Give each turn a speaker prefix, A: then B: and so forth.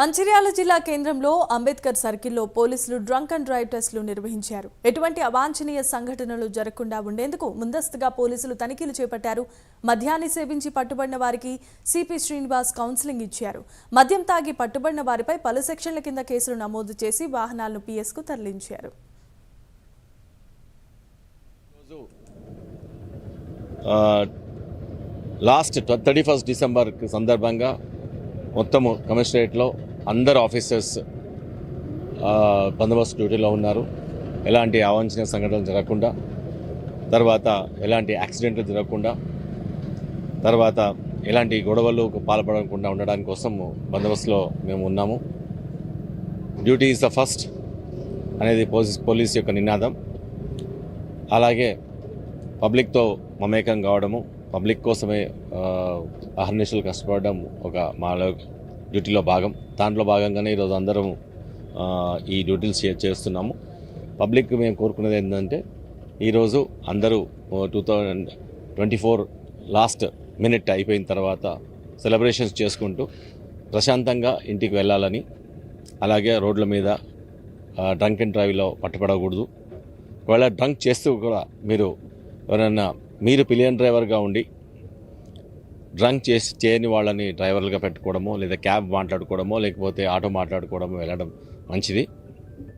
A: మంచిర్యాల జిల్లా కేంద్రంలో అంబేద్కర్ సర్కిల్లో పోలీసులు డ్రంక్ అండ్ డ్రైవ్ టెస్టులు నిర్వహించారు. ఎటువంటి అవాంఛనీయ సంఘటనలు జరగకుండా ఉండేందుకు ముందస్తుగా పోలీసులు తనిఖీలు చేపట్టారు. మద్యాన్ని సేవించి పట్టుబడిన వారికి సిపి శ్రీనివాస్ కౌన్సిలింగ్ ఇచ్చారు. మద్యం తాగి పట్టుబడిన వారిపై పలు సెక్షన్ల కింద కేసులు నమోదు చేసి వాహనాలను పిఎస్కు తరలించారు.
B: లాస్ట్ థర్టీ ఫస్ట్ డిసెంబర్ సందర్భంగా మొత్తము కమిషనరేట్లో అందరు ఆఫీసర్స్ బందోబస్తు డ్యూటీలో ఉన్నారు. ఎలాంటి అవాంఛనీయ సంఘటనలు జరగకుండా తర్వాత ఎలాంటి యాక్సిడెంట్లు జరగకుండా తర్వాత ఎలాంటి గొడవలు పాల్పడకుండా ఉండడానికి కోసం బందోబస్తులో మేము ఉన్నాము. డ్యూటీ ఈజ్ ద ఫస్ట్ అనేది పోలీస్ పోలీస్ యొక్క నినాదం. అలాగే పబ్లిక్తో మమేకం కావడము పబ్లిక్ కోసమే అహర్నిశలు కష్టపడడం ఒక మాలో డ్యూటీలో భాగం. దాంట్లో భాగంగానే ఈరోజు అందరం ఈ డ్యూటీలు చే- చేస్తున్నాము. పబ్లిక్ మేము కోరుకునేది ఏంటంటే ఈరోజు అందరూ two thousand twenty four last minute అయిపోయిన తర్వాత సెలబ్రేషన్స్ చేసుకుంటూ ప్రశాంతంగా ఇంటికి వెళ్ళాలని అలాగే రోడ్ల మీద డ్రంక్ అండ్ డ్రైవ్లో పట్టుపడకూడదు. ఒకవేళ డ్రంక్ చేస్తూ కూడా మీరు ఎవరైనా మీరు పిలియన్ డ్రైవర్గా ఉండి డ్రంక్ చేసి చేయని వాళ్ళని డ్రైవర్లుగా పెట్టుకోవడమో లేదా క్యాబ్ మాట్లాడుకోవడమో లేకపోతే ఆటో మాట్లాడుకోవడమో వెళ్ళడం మంచిది.